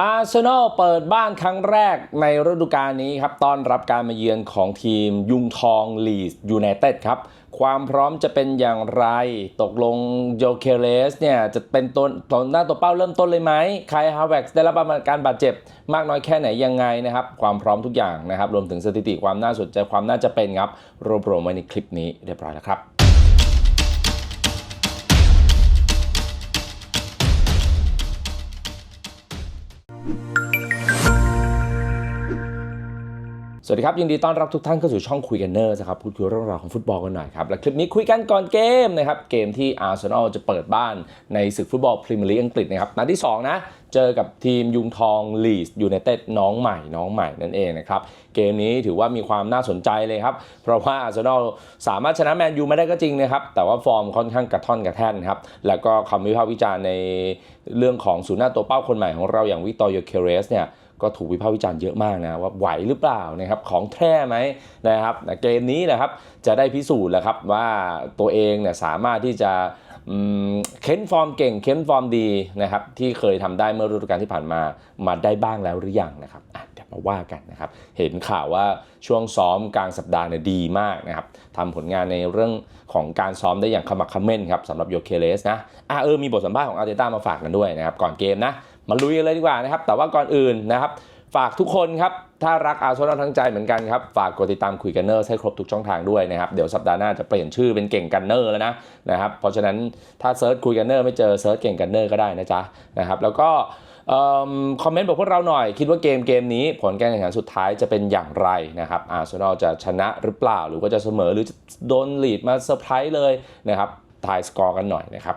อาร์เซนอลเปิดบ้านครั้งแรกในฤดูกาลนี้ครับ ต้อนรับการมาเยือนของทีมยุงทองลีสยูไนเต็ดครับ ความพร้อมจะเป็นอย่างไร ตกลงโยเคเลสเนี่ย จะเป็นตัวตัวหน้าตัวเป้าเริ่มต้นเลยไหมใครฮาวเวกซ์ได้รับการบาดเจ็บมากน้อยแค่ไหนยังไงนะครับ ความพร้อมทุกอย่างนะครับ รวมถึงสถิติความน่าสนใจความน่าจะเป็นครับ รวบรวมไว้ในคลิปนี้เรียบร้อยแล้วครับ สวัสดีครับยินดีต้อนรับทุกท่านเข้าสู่ช่องคุยกันเนอร์นะครับพูดคุยเรื่องราวของฟุตบอลกันหน่อยครับและคลิปนี้คุยกันก่อนเกมนะครับเกมที่อาร์เซนอลจะเปิดบ้านในศึกฟุตบอลพรีเมียร์ลีกอังกฤษนะครับนัดที่ 2 นะ เจอกับทีมยุงทองลีสยูไนเต็ดน้องใหม่น้องใหม่นั่นเองนะครับเกมนี้ถือว่ามีความน่าสนใจเลยครับ เพราะว่าอาร์เซนอลสามารถชนะแมนยูไม่ได้ก็จริงนะครับแต่ว่าฟอร์มค่อนข้างกระท่อนกระแท่นครับแล้วก็คำวิพากษ์วิจารณ์ในเรื่องของศูนย์หน้าตัวเป้าคนใหม่ของเราอย่างวิตอร์โยเคเรสเนี่ย ก็ถูกวิพากษ์วิจารณ์เยอะมากนะว่าไหวหรือเปล่านะครับของแท้ไหมนะครับเกมนี้นะครับจะได้พิสูจน์แล้วครับว่าตัวเองเนี่ยสามารถที่จะเค้นฟอร์มเก่งเค้นฟอร์มดีนะครับที่เคยทำได้เมื่อฤดูกาลที่ผ่านมามาได้บ้างแล้วหรือยังนะครับเดี๋ยวมาว่ากันนะครับเห็นข่าวว่าช่วงซ้อมกลางสัปดาห์เนี่ยดีมากนะครับทำผลงานในเรื่องของการซ้อมได้อย่างขมักขม้นครับสำหรับโยเคเลสนะอะเออมีบทสัมภาษณ์ของอาร์เตต้ามาฝากกันด้วยนะครับก่อนเกมนะ มาลุยกันเลยดีกว่านะครับ แต่ว่าก่อนอื่นนะครับฝากทุกคนครับ ถ้ารักอาร์เซนอลทั้งใจเหมือนกันครับ ฝากกดติดตามคุยกันเนอร์ให้ครบทุกช่องทางด้วยนะครับ เดี๋ยวสัปดาห์หน้าจะเปลี่ยนชื่อเป็นเก่งกันเนอร์แล้วนะนะครับ เพราะฉะนั้นถ้าเซิร์ชคุยกันเนอร์ไม่เจอเซิร์ชเก่งกันเนอร์ก็ได้นะจ๊ะนะครับ แล้วก็คอมเมนต์บอกพวกเราหน่อย คิดว่าเกมเกมนี้ผลการแข่งขันสุดท้ายจะเป็นอย่างไรนะครับอาร์เซนอลจะชนะหรือเปล่า หรือว่าจะเสมอหรือจะโดนลีดมาเซอร์ไพรส์เลยนะครับ ทายสกอร์กันหน่อยนะครับ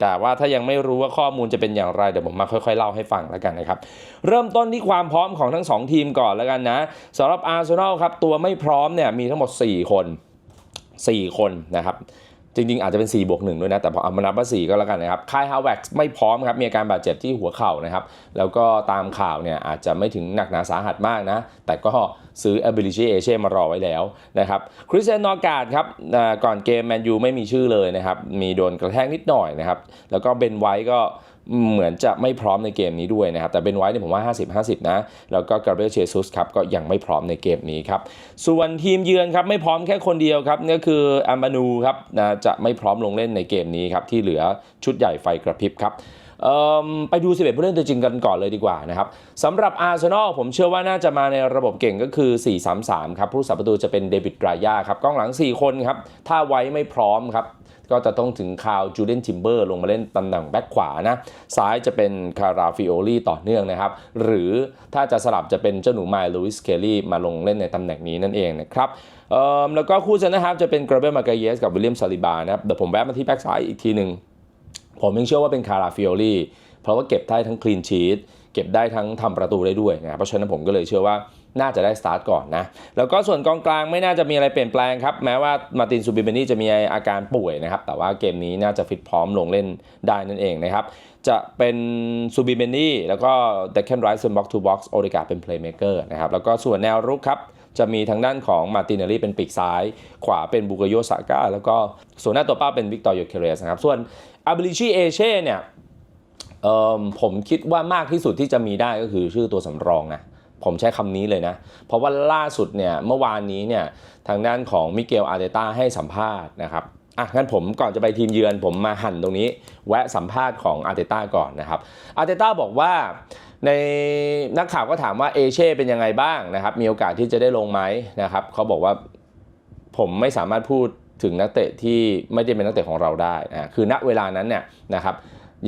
แต่ว่าถ้ายังไม่รู้ว่าข้อมูลจะเป็นอย่างไร เดี๋ยวผมมาค่อยๆ เล่าให้ฟังแล้วกันนะครับ เริ่มต้นที่ความพร้อมของทั้ง 2 ทีมก่อนแล้วกันนะสำหรับอาร์เซนอลครับตัวไม่พร้อมเนี่ยมีทั้งหมด 4 คน 4 คนนะครับ จริงๆ อาจจะเป็น 4 บวก1ด้วยนะ แต่พอเอามานับว่า 4 ก็แล้วกันนะครับคายฮาวเว็กซ์ไม่พร้อมครับ มีอาการบาดเจ็บที่หัวเข่านะครับ แล้วก็ตามข่าวเนี่ยอาจจะไม่ถึงหนักหนาสาหัสมากนะ แต่ก็ซื้อ ability a เอเช่มารอไว้แล้วนะครับคริสเตียนนอร์การ์ดครับก่อนเกมแมนยูไม่มีชื่อเลยนะครับ มีโดนกระแทกนิดหน่อยนะครับ แล้วก็เบนไว้ก็ เหมือนจะไม่พร้อมในเกมนี้ด้วยนะครับ แต่เบนไว้เนี่ยผมว่า 50-50 นะ แล้วก็กาเบรียลเชซุสครับก็ยังไม่พร้อมในเกมนี้ครับ ส่วนทีมเยือนครับไม่พร้อมแค่คนเดียวครับนี่คืออามานูครับนะจะไม่พร้อมลงเล่นในเกมนี้ครับที่เหลือชุดใหญ่ไฟกระพริบครับไปดู 11 ผู้เล่นตัวจริงกันก่อนเลยดีกว่านะครับสำหรับอาร์เซนอลผมเชื่อว่าน่าจะมาในระบบเก่งก็คือ 4-3-3 ครับ ผู้สับประตูจะเป็นเดวิดรายาครับกองหลัง 4 คนครับ ถ้าไว้ไม่พร้อมครับ ก็จะต้องถึงคาวจูเดนทิมเบอร์ลงมาเล่นตำแหน่งแบ็คขวานะ ซ้ายจะเป็นคาราฟิโอลีต่อเนื่องนะครับ หรือถ้าจะสลับจะเป็นเจ้าหนูไมล์ลูอิสเคลลี่มาลงเล่นในตำแหน่งนี้นั่นเองนะครับแล้วก็คู่เซนะครับจะเป็นกราเบลมาเกเยสกับวิลเลียมซาลิบานะครับเดี๋ยวผมแวะมาที่แบ็คซ้ายอีกทีหนึ่งผมยังเชื่อว่าเป็นคาราฟิโอลีเพราะว่าเก็บได้ทั้งคลีนชีตเก็บได้ทั้งทำประตูได้ด้วยนะเพราะฉะนั้นผมก็เลยเชื่อว่า น่าจะได้สตาร์ทก่อนนะ แล้วก็ส่วนกองกลางไม่น่าจะมีอะไรเปลี่ยนแปลงครับ แม้ว่ามาตินซูบิเบนี่จะมีอาการป่วยนะครับ แต่ว่าเกมนี้น่าจะฟิตพร้อมลงเล่นได้นั่นเองนะครับ จะเป็นซูบิเบนี่แล้วก็เดคเคนไรส์บ็อกทูบ็อกซ์โอริกาเป็นเพลย์เม k เกอร์นะครับ แล้วก็ส่วนแนวรุกครับ จะมีทางด้านของมาตินเนลี่เป็นปีกซ้าย ขวาเป็นบุกโยซาก้าแล้วก็ส่วนหน้าตัวป้าเป็นวิกตอร์โยเคเรสนะครับ ส่วนอาบิลิชีเอเช่เนี่ยผมคิดว่ามากที่สุดที่จะมีได้ก็คือชื่อตัวสำรองนะ ผมใช้คำนี้เลยนะ เพราะว่าล่าสุดเนี่ยเมื่อวานนี้เนี่ยทางด้านของมิเกลอาร์เตต้าให้สัมภาษณ์นะครับอะงั้นผมก่อนจะไปทีมเยือนผมมาหั่นตรงนี้ แวะสัมภาษณ์ของอาร์เตต้าก่อนนะครับอาร์เตต้าบอกว่าในนักข่าวก็ถามว่าเอเช่เป็นยังไงบ้างนะครับมีโอกาสที่จะได้ลงไหมนะครับเขาบอกว่าผมไม่สามารถพูดถึงนักเตะที่ไม่ได้เป็นนักเตะของเราได้นะคือณเวลานั้นเนี่ยนะครับ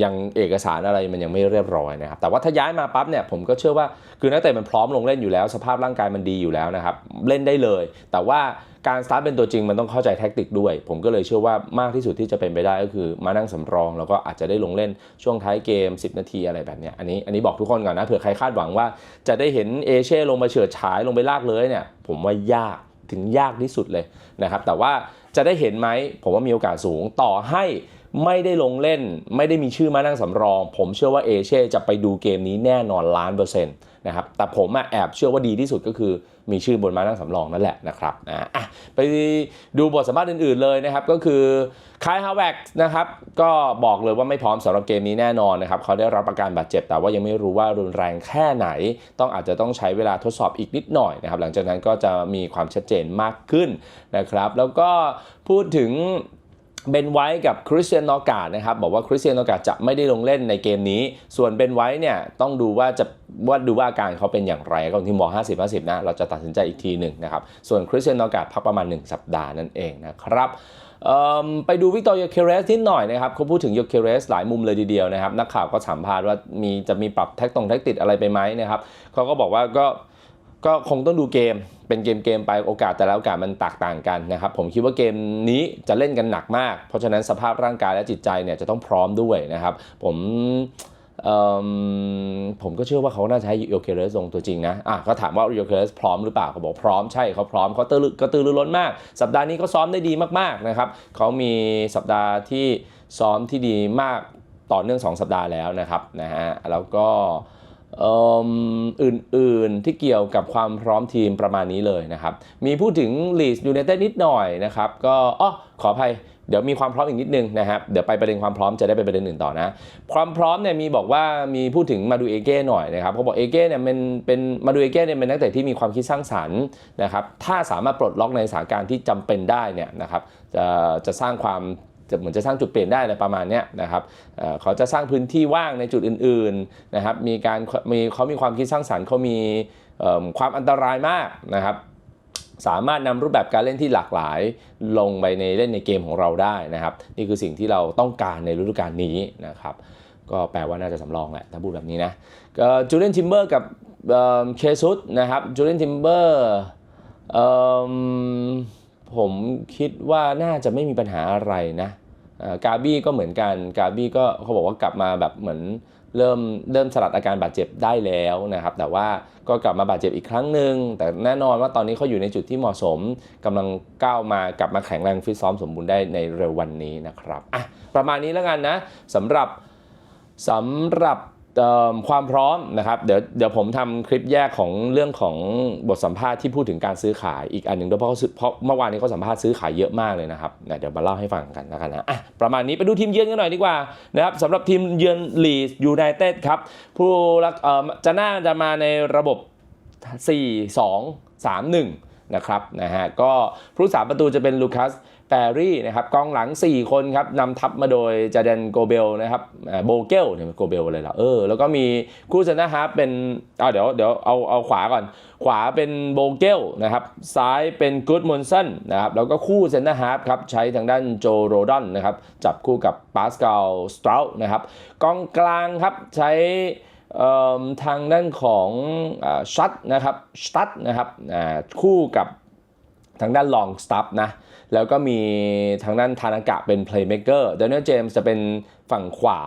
ยังเอกสารอะไรมันยังไม่เรียบร้อยนะครับ แต่ว่าถ้าย้ายมาปั๊บเนี่ยผมก็เชื่อว่าคือนักเตะมันพร้อมลงเล่นอยู่แล้ว สภาพร่างกายมันดีอยู่แล้วนะครับ เล่นได้เลย แต่ว่าการสตาร์ทเป็นตัวจริงมันต้องเข้าใจแท็กติกด้วย ผมก็เลยเชื่อว่ามากที่สุดที่จะเป็นไปได้ก็คือมานั่งสำรอง แล้วก็อาจจะได้ลงเล่นช่วงท้ายเกม 10 นาทีอะไรแบบนี้อันนี้อันนี้บอกทุกคนก่อนนะเผื่อใครคาดหวังว่าจะได้เห็นเอเช่ลงมาเฉิดฉายลงไปลากเลยเนี่ยผมว่ายากถึงยากที่สุดเลยนะครับแต่ว่าจะได้เห็นไหมผมว่ามีโอกาสสูงต่อให้ ไม่ได้ลงเล่น ไม่ได้มีชื่อมานั่งสำรอง ผมเชื่อว่าเอเช่จะไปดูเกมนี้แน่นอนล้านเปอร์เซ็นต์นะครับแต่ผมอแอบเชื่อว่าดีที่สุดก็คือมีชื่อบนมานั่งสำรองนั่นแหละนะครับนะอะไปดูบทสัมภาษณ์อื่นๆเลยนะครับ ก็คือคายฮาวเวกนะครับก็บอกเลยว่าไม่พร้อมสำหรับเกมนี้แน่นอนนะครับเขาได้รับอาการบาดเจ็บแต่ว่ายังไม่รู้ว่ารุนแรงแค่ไหน ต้องอาจจะต้องใช้เวลาทดสอบอีกนิดหน่อยนะครับ หลังจากนั้นก็จะมีความชัดเจนมากขึ้นนะครับ แล้วก็พูดถึง เบนไว้กับคริสเตียนนอกาดนะครับบอกว่าคริสเตียนนอกาดจะไม่ได้ลงเล่นในเกมนี้ ส่วนเบนไว้เนี่ยต้องดูว่าจะว่าดูว่าอาการเขาเป็นอย่างไรก็ที่มอ50 50 นะ เราจะตัดสินใจอีกทีหนึ่งนะครับ ส่วนคริสเตียนนอกาดพักประมาณ 1 สัปดาห์นั่นเองนะครับไปดูวิกตอร์โยเคเรสนิดหน่อยนะครับเขาพูดถึงโยเคเรสหลายมุมเลยทีเดียวนะครับ นักข่าวก็สัมภาษณ์ว่ามีจะมีปรับแท็กตรงแท็กติดอะไรไปไหมนะครับเขาก็บอกว่าก็ ก็คงต้องดูเกมเป็นเกมเกมไปโอกาสแต่ละโอกาสมันแตกต่างกันนะครับ ผมคิดว่าเกมนี้จะเล่นกันหนักมาก เพราะฉะนั้นสภาพร่างกายและจิตใจเนี่ยจะต้องพร้อมด้วยนะครับ ผมผมก็เชื่อว่าเขาน่าจะให้โยเคเรสลงตัวจริงนะอะเขาถามว่าโยเคเรสพร้อมหรือเปล่าเขาบอกพร้อมใช่เขาพร้อมเขาตื่นกระตือรือร้นมาก สัปดาห์นี้เขาซ้อมได้ดีมากๆนะครับเขามีสัปดาห์ที่ซ้อมที่ดีมากต่อเนื่อง 2 สัปดาห์แล้วนะครับนะฮะแล้วก็ อื่นๆที่เกี่ยวกับความพร้อมทีมประมาณนี้เลยนะครับ มีพูดถึงลีสยูไนเต็ดนิดหน่อยนะครับ ก็อ๋อขออภัยเดี๋ยวมีความพร้อมอีกนิดนึงนะครับ เดี๋ยวไปประเด็นความพร้อมจะได้ไปประเด็นอื่นต่อนะ ความพร้อมเนี่ยมีบอกว่ามีพูดถึงมาดูเอเก้หน่อยนะครับเขาบอกเอเก้เนี่ยเป็นเป็นมาดูเอเก้เนี่ยเป็นนักเตะที่มีความคิดสร้างสรรค์นะครับ ถ้าสามารถปลดล็อกในสถานการณ์ที่จำเป็นได้เนี่ยนะครับจะจะสร้างความ จะเหมือนจะสร้างจุดเปลี่ยนได้อะไรประมาณนี้นะครับเขาจะสร้างพื้นที่ว่างในจุดอื่นๆนะครับมีการมีเขามีความคิดสร้างสรรค์เขามีความอันตรายมากนะครับสามารถนำรูปแบบการเล่นที่หลากหลายลงไปในเล่นในเกมของเราได้นะครับ นี่คือสิ่งที่เราต้องการในฤดูกาลนี้นะครับก็แปลว่าน่าจะสำรองแหละถ้าพูดแบบนี้นะจูเลียนทิมเบอร์กับเคซุสนะครับจูเลียนทิมเบอร์ ผมคิดว่าน่าจะไม่มีปัญหาอะไรนะกาบี้ก็เหมือนกันกาบี้ก็เขาบอกว่ากลับมาแบบเหมือนเริ่มเริ่มสลัดอาการบาดเจ็บได้แล้วนะครับ แต่ว่าก็กลับมาบาดเจ็บอีกครั้งหนึ่งแต่แน่นอนว่าตอนนี้เขาอยู่ในจุดที่เหมาะสมกำลังก้าวมากลับมาแข็งแรงฟิตซ้อมสมบูรณ์ได้ในเร็ววันนี้นะครับอะประมาณนี้แล้วกันนะสำหรับสำหรับ ความพร้อมนะครับเดี๋ยวเดี๋ยวผมทำคลิปแยกของเรื่องของบทสัมภาษณ์ที่พูดถึงการซื้อขายอีกอันหนึ่งด้วยเพราะเขาเพราะเมื่อวานนี้เขาสัมภาษณ์ซื้อขายเยอะมากเลยนะครับเนี่ยเดี๋ยวมาเล่าให้ฟังกันแล้วกันนะอะประมาณนี้ไปดูทีมเยือนกันหน่อยดีกว่านะครับสำหรับทีมเยือนลีสยูไนเต็ดครับผู้รักเอ่อจะน่าจะมาในระบบ 4 2 3 1 นะครับนะฮะก็ผู้สาประตูจะเป็นลูคัส แฟรี่นะครับกองหลัง 4 คนครับนำทัพมาโดยจาเดนโกเบลนะครับโบเกลเนี่ยโกเบลอะไรล่ะเออแล้วก็มีคู่เซนนะฮาร์ฟเป็นเอาเดี๋ยวเดี๋ยวเอาเอาขวาก่อน ขวาเป็นโบเกลนะครับซ้ายเป็นกูดมอนสันนะครับแล้วก็คู่เซนนะฮาร์ฟครับใช้ทางด้านโจโรดอนนะครับจับคู่กับปาสกาลสตรา우นะครับกองกลางครับใช้ทางด้านของอชัดนะครับชัดนะครับคู่กับ ทางด้านลองสตัฟนะแล้วก็มีทางด้านทานากะเป็นเพลย์เมกเกอร์เดน l ลเจมส์จะเป็นฝั่งขวา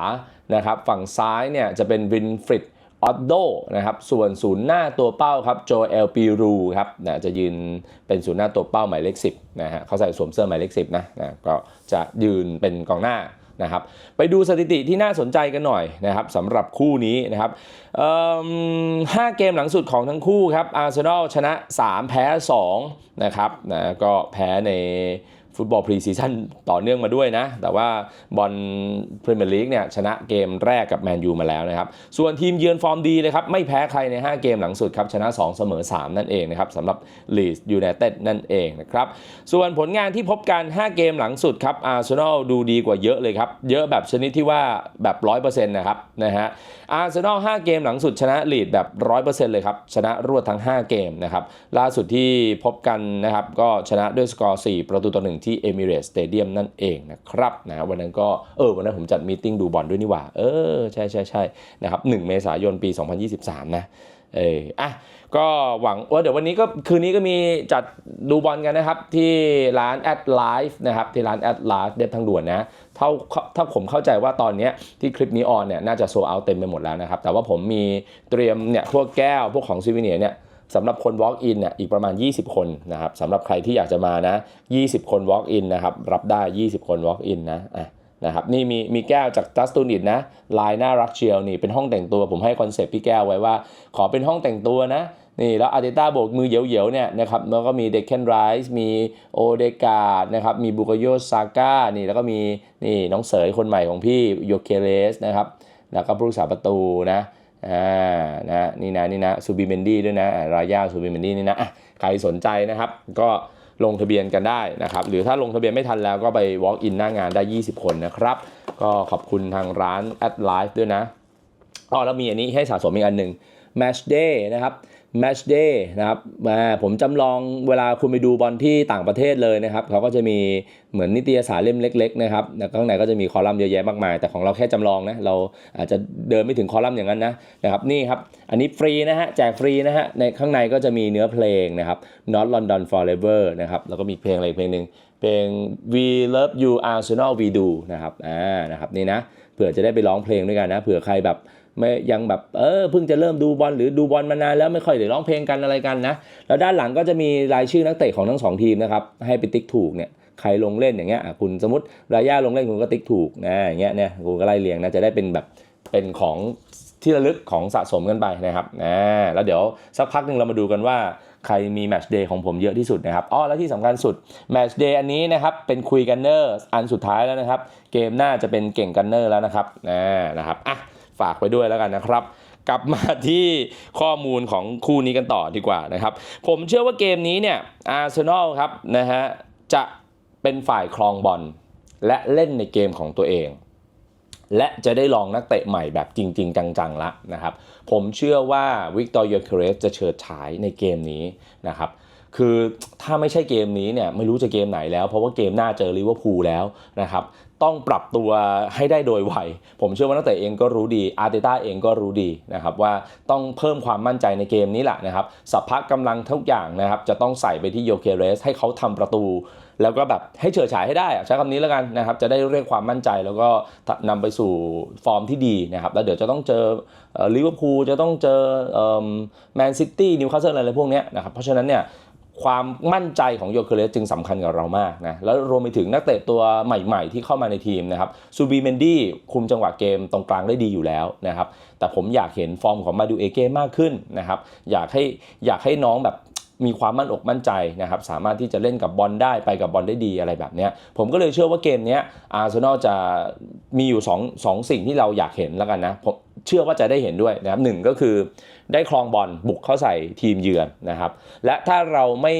นะครับฝั่งซ้ายเนี่ยจะเป็นวินฟริดออตโดนะครับส่วนศูนย์หน้าตัวเป้าครับโจเอลปีรูครับนะจะยืนเป็นศูนย์หน้าตัวเป้าหมายเลข10นะฮะเขาใส่สวมเสื้อหมายเลข10นะนะก็จะยืนเป็นกองหน้า นะครับไปดูสถิติที่น่าสนใจกันหน่อยนะครับสำหรับคู่นี้นะครับห้าเกมหลังสุดของทั้งคู่ครับอาร์เซนอลชนะ 3 แพ้2นะครับนะก็แพ้ใน ฟุตบอลพรีซีซั่นต่อเนื่องมาด้วยนะ แต่ว่าบอลพรีเมียร์ลีกเนี่ยชนะเกมแรกกับแมนยูมาแล้วนะครับ ส่วนทีมเยือนฟอร์มดีเลยครับ ไม่แพ้ใครใน 5 เกมหลังสุดครับ ชนะ 2 เสมอ 3 นั่นเองนะครับสำหรับลีสยูไนเต็ดนั่นเองนะครับ ส่วนผลงานที่พบกัน 5 เกมหลังสุดครับอาร์เซนอลดูดีกว่าเยอะเลยครับ เยอะแบบชนิดที่ว่าแบบ 100%นะครับนะฮะอาร์เซนอล5เกมหลังสุดชนะลีดแบบ 100%เลยครับชนะรวดทั้ง 5 เกมนะครับล่าสุดที่พบกันนะครับก็ชนะด้วยสกอร์4ประตูต่อ1ที่เอมิเรตสเตเดียมนั่นเองนะครับนะวันนั้นก็เออวันนั้นผมจัดมีติ้งดูบอลด้วยนี่หว่า เออ ใช่ใช่ใช่นะครับ1เมษายนปี 2023 นะเอออะก็หวังว่าเดี๋ยววันนี้ก็คืนนี้ก็มีจัดดูบอลกันนะครับที่ร้านแอดไลฟ์นะครับที่ร้านแอดไลฟ์เดฟทางด่วนนะเท่าถ้าผมเข้าใจว่าตอนนี้ที่คลิปนี้ออนเนี่ยน่าจะโซเอาเต็มไปหมดแล้วนะครับ แต่ว่าผมมีเตรียมเนี่ยพวกแก้วพวกของซิวิเนียเนี่ย สำหรับคน walk in เนี่ยอีกประมาณ 20 คนนะครับสำหรับใครที่อยากจะมานะ 20 คน walk in นะครับรับได้ 20 คน walk in นะอะนะครับนี่มีมีแก้วจากจัสตูนิดนะลายน่ารักเชียวนี่เป็นห้องแต่งตัวผมให้คอนเซปต์พี่แก้วไว้ว่า ขอเป็นห้องแต่งตัวนะนี่แล้วอาร์เตต้าโบกมือเหยวๆเนี่ยนะครับแล้วก็มีเดคเคนไรส์มีโอเดกาดนะครับมีบุกโยซาก้านี่แล้วก็มีนี่น้องเสยคนใหม่ของพี่โยเคเลสนะครับแล้วก็ผู้รักษาประตูนะ อ่านะนี่นะนี่นะซูบิเมนดี้ด้วยนะอ่ารายาซูบิเมนดี้นี่นะใครสนใจนะครับก็ลงทะเบียนกันได้นะครับ หรือถ้าลงทะเบียนไม่ทันแล้วก็ไป walk in หน้างานได้ 20 คนนะครับ ก็ขอบคุณทางร้าน at life ด้วยนะอ๋อแล้วมีอันนี้ให้สะสมอีกอันหนึ่ง match day นะครับ match day นะครับมาผมจำลองเวลาคุณไปดูบอลที่ต่างประเทศเลยนะครับเขาก็จะมีเหมือนนิตยสารเล่มเล็กๆนะครับข้างในก็จะมีคอลัมน์เยอะแยะมากมาย แต่ของเราแค่จำลองนะเราอาจจะเดินไม่ถึงคอลัมน์อย่างนั้นนะนะครับนี่ครับ อันนี้ฟรีนะฮะแจกฟรีนะฮะในข้างในก็จะมีเนื้อเพลงนะครับ not London forever นะครับแล้วก็มีเพลงอะไรเพลงหนึ่งเพลง we love you Arsenal we do นะครับอ่านะครับนี่นะเผื่อจะได้ไปร้องเพลงด้วยกันนะเผื่อใครแบบ ไม่ยังแบบเออเพิ่งจะเริ่มดูบอลหรือดูบอลมานานแล้วไม่ค่อยได้ร้องเพลงกันอะไรกันนะแล้วด้านหลังก็จะมีรายชื่อนักเตะของทั้งสองทีมนะครับให้ไปติ๊กถูกเนี่ยใครลงเล่นอย่างเงี้ยคุณสมมติรายาลงเล่นคุณก็ติ๊กถูกนะอย่างเงี้ยเนี่ยคุณก็ไล่เรียงนะจะได้เป็นแบบเป็นของที่ระลึกของสะสมกันไปนะครับอ่าแล้วเดี๋ยวสักพักหนึ่งเรามาดูกันว่าใครมีแมชเดย์ของผมเยอะที่สุดนะครับอ๋อแล้วที่สำคัญสุดแมชเดย์อันนี้นะครับเป็นคุยกันเนอร์อันสุดท้ายแล้วนะครับ เกมหน้าจะเป็นเก่งกันเนอร์แล้วนะครับอ่านะครับอะ ฝากไว้ด้วยแล้วกันนะครับ กลับมาที่ข้อมูลของคู่นี้กันต่อดีกว่านะครับ ผมเชื่อว่าเกมนี้เนี่ยอาร์เซนอลครับนะฮะจะเป็นฝ่ายครองบอลและเล่นในเกมของตัวเอง และจะได้ลองนักเตะใหม่แบบจริง ๆ จังๆละนะครับ ผมเชื่อว่าวิกตอร์เยเคเรสจะเฉิดฉายในเกมนี้นะครับคือถ้าไม่ใช่เกมนี้เนี่ยไม่รู้จะเกมไหนแล้ว เพราะว่าเกมหน้าเจอลิเวอร์พูลแล้วนะครับ ต้องปรับตัวให้ได้โดยไว ผมเชื่อว่านักเตะเองก็รู้ดี อาร์เตต้าเองก็รู้ดีนะครับว่าต้องเพิ่มความมั่นใจในเกมนี้แหละนะครับสัพพะกำลังทุกอย่างนะครับจะต้องใส่ไปที่โยเคเรส ให้เขาทำประตู แล้วก็แบบให้เฉิดฉายให้ได้ใช้คำนี้แล้วกันนะครับจะได้เรียกความมั่นใจแล้วก็นำไปสู่ฟอร์มที่ดีนะครับแล้วเดี๋ยวจะต้องเจอลิเวอร์พูลจะต้องเจอแมนซิตี้นิวคาสเซิลอะไรพวกนี้นะครับเพราะฉะนั้นเนี่ย ความมั่นใจของโยเคเรสจึงสำคัญกับเรามากนะแล้วรวมไปถึงนักเตะตัวใหม่ๆ ที่เข้ามาในทีมนะครับซูบีเมนดี้คุมจังหวะเกมตรงกลางได้ดีอยู่แล้วนะครับแต่ผมอยากเห็นฟอร์มของมาดูเอเก้มากขึ้นนะครับอยากให้อยากให้น้องแบบมีความมั่นอกมั่นใจนะครับสามารถที่จะเล่นกับบอลได้ไปกับบอลได้ดีอะไรแบบนี้ผมก็เลยเชื่อว่าเกมนี้อาร์เซนอลจะมีอยู่2องสองสิ่งที่เราอยากเห็นแล้วกันนะ เชื่อว่าจะได้เห็นด้วยนะครับหนึ่งก็คือได้ครองบอลบุกเข้าใส่ทีมเยือนนะครับ และถ้าเราไม่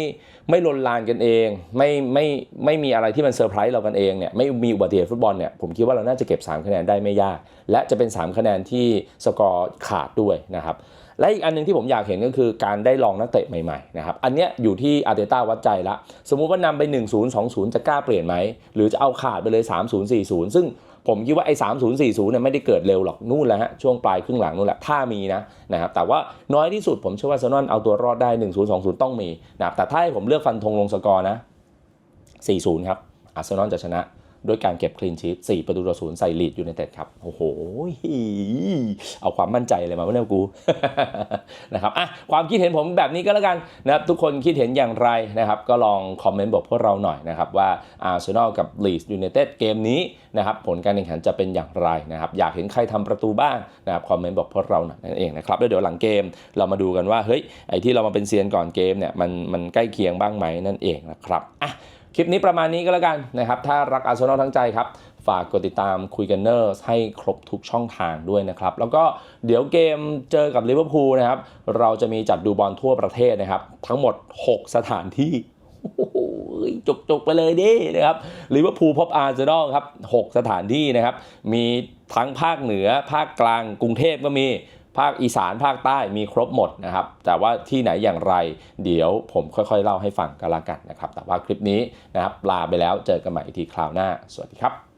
ไม่ลนลานกันเอง ไม่ไม่ไม่มีอะไรที่มันเซอร์ไพรส์เรากันเองเนี่ยไม่มีอุบัติเหตุฟุตบอลเนี่ยผมคิดว่าเราน่าจะเก็บ 3 คะแนนได้ไม่ยาก และจะเป็น 3 คะแนนที่สกอร์ขาดด้วยนะครับและอีกอันหนึงที่ผมอยากเห็นก็คือการได้ลองนักเตะใหม่ๆนะครับอันเนี้ยอยู่ที่อาร์เตต้าวัดใจละ สมมุติว่านำไป 1 0 2 0 จะกล้าเปลี่ยนไหม หรือจะเอาขาดไปเลย 3 0 4 0 ซึ่ง ผมคิดว่าไอ้3 0 4 0เนี่ยไม่ได้เกิดเร็วหรอกนู่นแหละฮะช่วงปลายครึ่งหลังนู่นแหละถ้ามีนะนะครับแต่ว่าน้อยที่สุดผมเชื่อว่าอร์เซนอนเอาตัวรอดได้1 0 2 0ต้องมีนะครับแต่ถ้าให้ผมเลือกฟันธงลงสกอร์นะ4-0ครับอาร์เซนอลจะชนะ ด้วยการเก็บคลีนชีต4ประตูต่อศูนย์ใส่ลีดยูไนเต็ดครับโอ้โหเอาความมั่นใจเลยมาไม่ได้กูนะครับอะความคิดเห็นผมแบบนี้ก็แล้วกันนะครับทุกคนคิดเห็นอย่างไรนะครับก็ลองคอมเมนต์บอกพวกเราหน่อยนะครับว่าอาร์เซนอลกับลีดยูไนเต็ดเกมนี้นะครับผลการแข่งขันจะเป็นอย่างไรนะครับอยากเห็นใครทำประตูบ้างนะครับคอมเมนต์บอกพวกเราหน่อยนั่นเองนะครับแล้วเดี๋ยวหลังเกมเรามาดูกันว่าเฮ้ยไอ้ที่เรามาเป็นเซียนก่อนเกมเนี่ยมันมันใกล้เคียงบ้างไหมนั่นเองนะครับอะ คลิปนี้ประมาณนี้ก็แล้วกันนะครับถ้ารักอาร์เซนอลทั้งใจครับฝากกดติดตามคุยกันเนอร์ให้ครบทุกช่องทางด้วยนะครับ แล้วก็เดี๋ยวเกมเจอกับลิเวอร์พูลนะครับ เราจะมีจัดดูบอลทั่วประเทศนะครับ ทั้งหมด 6 สถานที่โอ้โหจุกไปเลยดินะครับลิเวอร์พูลพบอาร์เซนอลครับ 6 สถานที่นะครับ มีทั้งภาคเหนือภาคกลางกรุงเทพก็มี ภาคอีสานภาคใต้มีครบหมดนะครับ แต่ว่าที่ไหนอย่างไร เดี๋ยวผมค่อยๆ เล่าให้ฟังกันละกันนะครับ แต่ว่าคลิปนี้นะครับลาไปแล้วเจอกันใหม่อีกทีคราวหน้า สวัสดีครับ